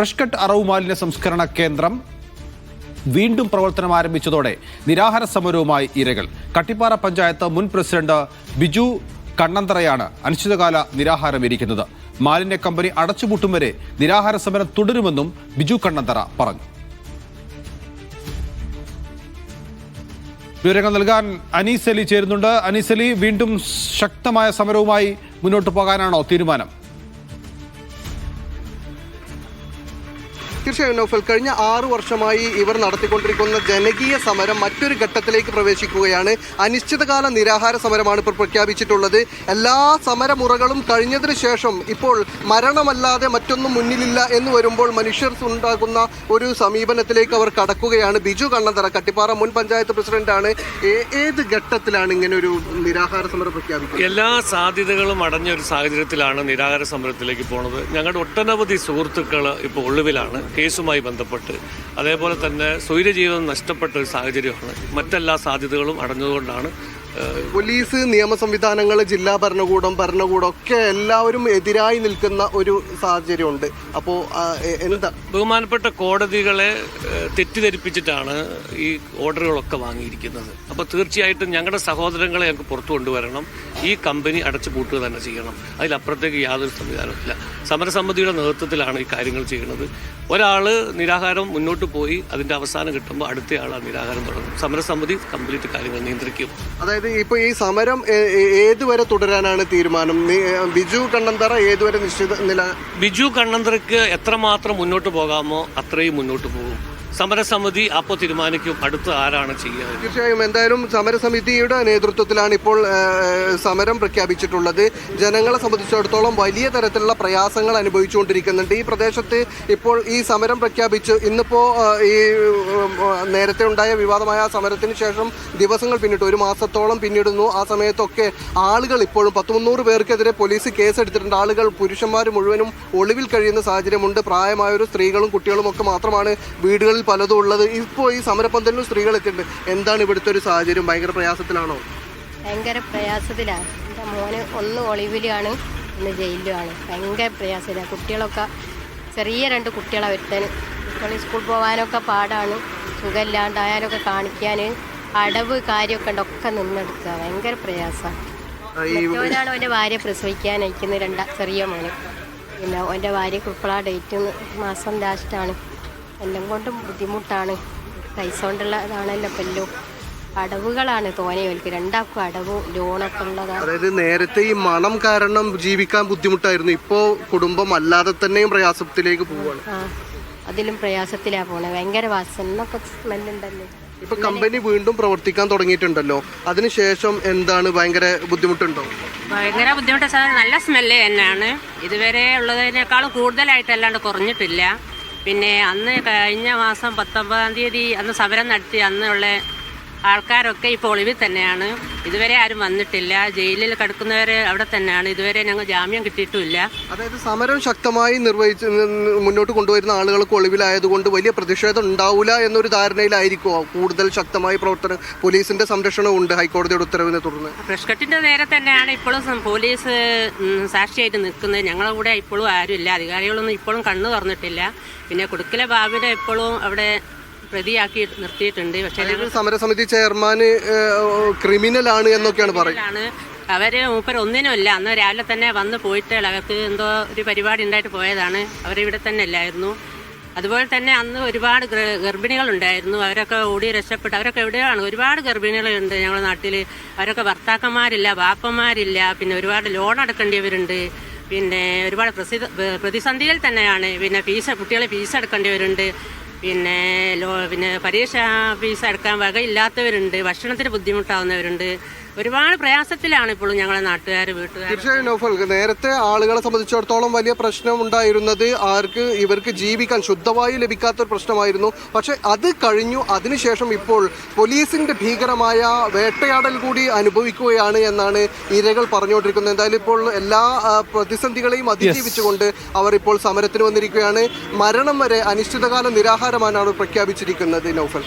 Fresh cut അറവ് മാലിന്യ സംസ്കരണ കേന്ദ്രം വീണ്ടും പ്രവർത്തനം ആരംഭിച്ചതോടെ നിരാഹാര സമരവുമായി ഇരകൾ. കട്ടിപ്പാറ പഞ്ചായത്ത് മുൻ പ്രസിഡന്റ് ബിജു കണ്ണന്തറയാണ് അനിശ്ചിതകാല നിരാഹാരം ഇരിക്കുന്നത്. മാലിന്യ കമ്പനി അടച്ചുപൂട്ടും വരെ നിരാഹാര സമരം തുടരുമെന്നും ബിജു കണ്ണന്തറ പറഞ്ഞു. വിവരങ്ങൾ നൽകാൻ അനീസ് അലി ചേരുന്നുണ്ട്. അനീസ് അലി വീണ്ടും ശക്തമായ സമരവുമായി മുന്നോട്ട് പോകാനാണോ തീരുമാനം? തീർച്ചയായും നൗഫൽ കഴിഞ്ഞ ആറു വർഷമായി ഇവർ നടത്തിക്കൊണ്ടിരിക്കുന്ന ജനകീയ സമരം മറ്റൊരു ഘട്ടത്തിലേക്ക് പ്രവേശിക്കുകയാണ്. അനിശ്ചിതകാല നിരാഹാര സമരമാണ് ഇപ്പോൾ പ്രഖ്യാപിച്ചിട്ടുള്ളത്. എല്ലാ സമരമുറകളും കഴിഞ്ഞതിന് ശേഷം ഇപ്പോൾ മരണമല്ലാതെ മറ്റൊന്നും മുന്നിലില്ല എന്ന് വരുമ്പോൾ മനുഷ്യർ ഉണ്ടാകുന്ന ഒരു സമീപനത്തിലേക്ക് അവർ കടക്കുകയാണ്. ബിജു കണ്ണന്തറ കട്ടിപ്പാറ മുൻ പഞ്ചായത്ത് പ്രസിഡന്റാണ്. ഏത് ഘട്ടത്തിലാണ് ഇങ്ങനെ ഒരു നിരാഹാര സമരം പ്രഖ്യാപിക്കുന്നത്? എല്ലാ സാധ്യതകളും അടഞ്ഞ ഒരു സാഹചര്യത്തിലാണ് നിരാഹാര സമരത്തിലേക്ക് പോണത്. ഞങ്ങളുടെ ഒട്ടനവധി സുഹൃത്തുക്കൾ ഇപ്പോൾ ഒളിവിലാണ്. കേസുമായി ബന്ധപ്പെട്ട്. അതേപോലെ തന്നെ സ്വൈര്യജീവിതം നഷ്ടപ്പെട്ട ഒരു സാഹചര്യമാണ്. മറ്റെല്ലാ സാധ്യതകളും അടഞ്ഞതുകൊണ്ടാണ് പോലീസ് നിയമ സംവിധാനങ്ങൾ ജില്ലാ ഭരണകൂടം ഭരണകൂടം ഒക്കെ എല്ലാവരും എതിരായി നിൽക്കുന്ന ഒരു സാഹചര്യമുണ്ട്. അപ്പോൾ എന്താ? ബഹുമാനപ്പെട്ട കോടതികളെ തെറ്റിദ്ധരിപ്പിച്ചിട്ടാണ് ഈ ഓർഡറുകളൊക്കെ വാങ്ങിയിരിക്കുന്നത്. അപ്പോൾ തീർച്ചയായിട്ടും ഞങ്ങളുടെ സഹോദരങ്ങളെ ഞങ്ങൾക്ക് പുറത്തു കൊണ്ടുവരണം. ഈ കമ്പനി അടച്ചു പൂട്ടുക തന്നെ ചെയ്യണം. അതിലപ്പുറത്തേക്ക് യാതൊരു സംവിധാനമില്ല സമരസമിതിയുടെ നേതൃത്വത്തിലാണ് ഈ കാര്യങ്ങൾ ചെയ്യുന്നത്. ഒരാൾ നിരാഹാരം മുന്നോട്ട് പോയി അതിന്റെ അവസാനം കിട്ടുമ്പോൾ അടുത്തയാൾ ആ നിരാഹാരം തുടങ്ങും സമരസമിതി കംപ്ലീറ്റ് കാര്യങ്ങൾ നിയന്ത്രിക്കും. അതായത് ഇപ്പൊ ഈ സമരം ഏതുവരെ തുടരാനാണ് തീരുമാനം? ബിജു കണ്ണന്തറ ഏതുവരെ നിശ്ചിത നില ബിജു കണ്ണന്തറയ്ക്ക് എത്രമാത്രം മുന്നോട്ട് പോകാമോ അത്രയും മുന്നോട്ട് പോകും. സമരസമിതി അപ്പോൾ തീരുമാനിക്കും അടുത്ത് ആരാണ് ചെയ്യുക? തീർച്ചയായും എന്തായാലും സമരസമിതിയുടെ നേതൃത്വത്തിലാണ് ഇപ്പോൾ സമരം പ്രഖ്യാപിച്ചിട്ടുള്ളത്. ജനങ്ങളെ സംബന്ധിച്ചിടത്തോളം വലിയ തരത്തിലുള്ള പ്രയാസങ്ങൾ അനുഭവിച്ചുകൊണ്ടിരിക്കുന്നുണ്ട്. ഈ പ്രദേശത്ത് ഇപ്പോൾ ഈ സമരം പ്രഖ്യാപിച്ച് ഇന്നിപ്പോൾ ഈ നേരത്തെ ഉണ്ടായ വിവാദമായ സമരത്തിന് ശേഷം ദിവസങ്ങൾ പിന്നിട്ടു. ഒരു മാസത്തോളം പിന്നിടുന്നു. ആ സമയത്തൊക്കെ ആളുകൾ ഇപ്പോഴും പത്ത് മുന്നൂറ് പേർക്കെതിരെ പോലീസ് കേസെടുത്തിട്ടുണ്ട്. ആളുകൾ പുരുഷന്മാർ മുഴുവനും ഒളിവിൽ കഴിയുന്ന സാഹചര്യമുണ്ട്. പ്രായമായൊരു സ്ത്രീകളും കുട്ടികളും ഒക്കെ മാത്രമാണ് വീടുകളിൽ പലതും ഉള്ളത്. ഇപ്പോൾ ഈ സമരപന്തലിനും സ്ത്രീകൾ എത്തിയിട്ടുണ്ട്. എന്താണ് ഇവിടുത്തെ ഒരു സാഹചര്യം? ഭയങ്കര പ്രയാസത്തിലാണോ? ഭയങ്കര പ്രയാസത്തിലാണ് എന്റെ മോന് ഒന്ന് ഒളിവിലാണ് ഒന്ന് ജയിലിലുമാണ്. ഭയങ്കര പ്രയാസത്തിലാണ് കുട്ടികളൊക്കെ ചെറിയ രണ്ട് കുട്ടികളെ വരുത്താൻ കുട്ടികൾ സ്കൂൾ പോകാനൊക്കെ പാടാണ്. സുഖമില്ലാണ്ടായാലൊക്കെ കാണിക്കാൻ അടവ് കാര്യമൊക്കെ ഉണ്ട്? ഒക്കെ നിന്നെടുക്കുക. ഭയങ്കര പ്രയാസമാണ് അവന്റെ ഭാര്യ പ്രസവിക്കാൻ അയക്കുന്നത് രണ്ടാ ചെറിയ മോന്. പിന്നെ അവന്റെ ഭാര്യക്ക് ഇപ്പോഴാ ഡേറ്റ് മാസം ലാസ്റ്റാണ് എല്ലാം കൊണ്ടും ബുദ്ധിമുട്ടാണ്. പൈസ കൊണ്ടുള്ള ഇതാണല്ലോ പല്ലോ. അടവുകളാണ് തോനെയോൽക്ക് രണ്ടാക്കും അടവും ലോണൊക്കെ ഉള്ളതാണ് അതായത് നേരത്തെ ഈ മണം കാരണം ജീവിക്കാൻ ബുദ്ധിമുട്ടായിരുന്നു. ഇപ്പോ കുടുംബം അല്ലാതെ തന്നെയും പ്രയാസത്തിലേക്ക് പോവാണ്. ആ അതിലും പ്രയാസത്തിലാ പോണേ. ഭയങ്കര വാസനൊക്കെ സ്മെല്ലുണ്ടല്ലോ. ഇപ്പൊ കമ്പനി വീണ്ടും പ്രവർത്തിക്കാൻ തുടങ്ങിയിട്ടുണ്ടല്ലോ. അതിനുശേഷം എന്താണ് ഭയങ്കര ബുദ്ധിമുട്ടുണ്ടോ? ഭയങ്കര ബുദ്ധിമുട്ട് സാർ. നല്ല സ്മെല്ല് തന്നെയാണ്. ഇതുവരെ ഉള്ളതിനേക്കാളും കൂടുതലായിട്ട് അല്ലാണ്ട് കുറഞ്ഞിട്ടില്ല. പിന്നെ അന്ന് കഴിഞ്ഞ മാസം പത്തൊമ്പതാം തീയതി അന്ന് സമരം നടത്തി. അന്നുള്ള ആൾക്കാരൊക്കെ ഇപ്പോൾ ഒളിവിൽ തന്നെയാണ്. ഇതുവരെ ആരും വന്നിട്ടില്ല. ജയിലിൽ കിടക്കുന്നവർ അവിടെ തന്നെയാണ്. ഇതുവരെ ഞങ്ങൾ ജാമ്യം കിട്ടിയിട്ടുമില്ല. അതായത് സമരം ശക്തമായി നിർവഹിച്ച് മുന്നോട്ട് കൊണ്ടുവരുന്ന ആളുകൾക്ക് ഒളിവിലായതുകൊണ്ട് വലിയ പ്രതിഷേധം ഉണ്ടാവില്ല എന്നൊരു ധാരണയിലായിരിക്കുമോ കൂടുതൽ ശക്തമായി പ്രവർത്തനം പോലീസിന്റെ സംരക്ഷണവും ഉണ്ട് ഹൈക്കോടതിയുടെ ഉത്തരവിനെ തുടർന്ന്. ഫ്രഷ് കട്ടിന്റെ നേരെ തന്നെയാണ് ഇപ്പോഴും പോലീസ് സാക്ഷിയായിട്ട് നിൽക്കുന്നത്. ഞങ്ങളുടെ കൂടെ ഇപ്പോഴും ആരുമില്ല. അധികാരികളൊന്നും ഇപ്പോഴും കണ്ണു തുറന്നിട്ടില്ല. പിന്നെ കുടുക്കിലെ ബാബിനെ ഇപ്പോഴും അവിടെ പ്രതിയാക്കി നിർത്തിയിട്ടുണ്ട്. പക്ഷേ സമരസമിതി ചെയർമാൻ ക്രിമിനൽ ആണ് എന്നൊക്കെയാണ് പറയുന്നത്. അവർ മൂപ്പർ ഒന്നിനുമില്ല. അന്ന് രാവിലെ തന്നെ വന്ന് പോയിട്ട് അവർക്ക് എന്തോ ഒരു പരിപാടി ഉണ്ടായിട്ട് പോയതാണ്. അവരിവിടെ തന്നെ അല്ലായിരുന്നു. അതുപോലെ തന്നെ അന്ന് ഒരുപാട് ഗർഭിണികൾ ഉണ്ടായിരുന്നു അവരൊക്കെ ഓടി രക്ഷപ്പെട്ട്. അവരൊക്കെ എവിടെയാണ്? ഒരുപാട് ഗർഭിണികളുണ്ട് ഞങ്ങളുടെ നാട്ടിൽ അവരൊക്കെ ഭർത്താക്കന്മാരില്ല ബാപ്പന്മാരില്ല. പിന്നെ ഒരുപാട് ലോൺ അടക്കേണ്ടിയവരുണ്ട്. പിന്നെ ഒരുപാട് പ്രസിദ്ധ പ്രതിസന്ധിയിൽ തന്നെയാണ്. പിന്നെ ഫീസ് കുട്ടികളെ ഫീസ് അടക്കേണ്ടിയവരുണ്ട്. പിന്നെ പിന്നെ പരീക്ഷ ഫീസ് അടക്കാൻ വകയില്ലാത്തവരുണ്ട് ഭക്ഷണത്തിന് ബുദ്ധിമുട്ടാവുന്നവരുണ്ട്. ഒരുപാട് പ്രയാസത്തിലാണ് ഇപ്പോഴും ഞങ്ങളെ നാട്ടുകാർ വീട്ടുകാർ തീർച്ചയായും നൗഫൽ നേരത്തെ ആളുകളെ സംബന്ധിച്ചിടത്തോളം വലിയ പ്രശ്നം ഉണ്ടായിരുന്നത് ആർക്ക് ഇവർക്ക് ജീവിക്കാൻ ശുദ്ധവായു ലഭിക്കാത്ത ഒരു പ്രശ്നമായിരുന്നു. പക്ഷെ അത് കഴിഞ്ഞു. അതിനുശേഷം ഇപ്പോൾ പോലീസിന്റെ ഭീകരമായ വേട്ടയാടൽ കൂടി അനുഭവിക്കുകയാണ് എന്നാണ് ഇരകൾ പറഞ്ഞുകൊണ്ടിരിക്കുന്നത്. എന്തായാലും ഇപ്പോൾ എല്ലാ പ്രതിസന്ധികളെയും അതിജീവിച്ചുകൊണ്ട് അവർ ഇപ്പോൾ സമരത്തിന് വന്നിരിക്കുകയാണ്. മരണം വരെ അനിശ്ചിതകാല നിരാഹാരമാണ് അവർ പ്രഖ്യാപിച്ചിരിക്കുന്നത് നൗഫൽ.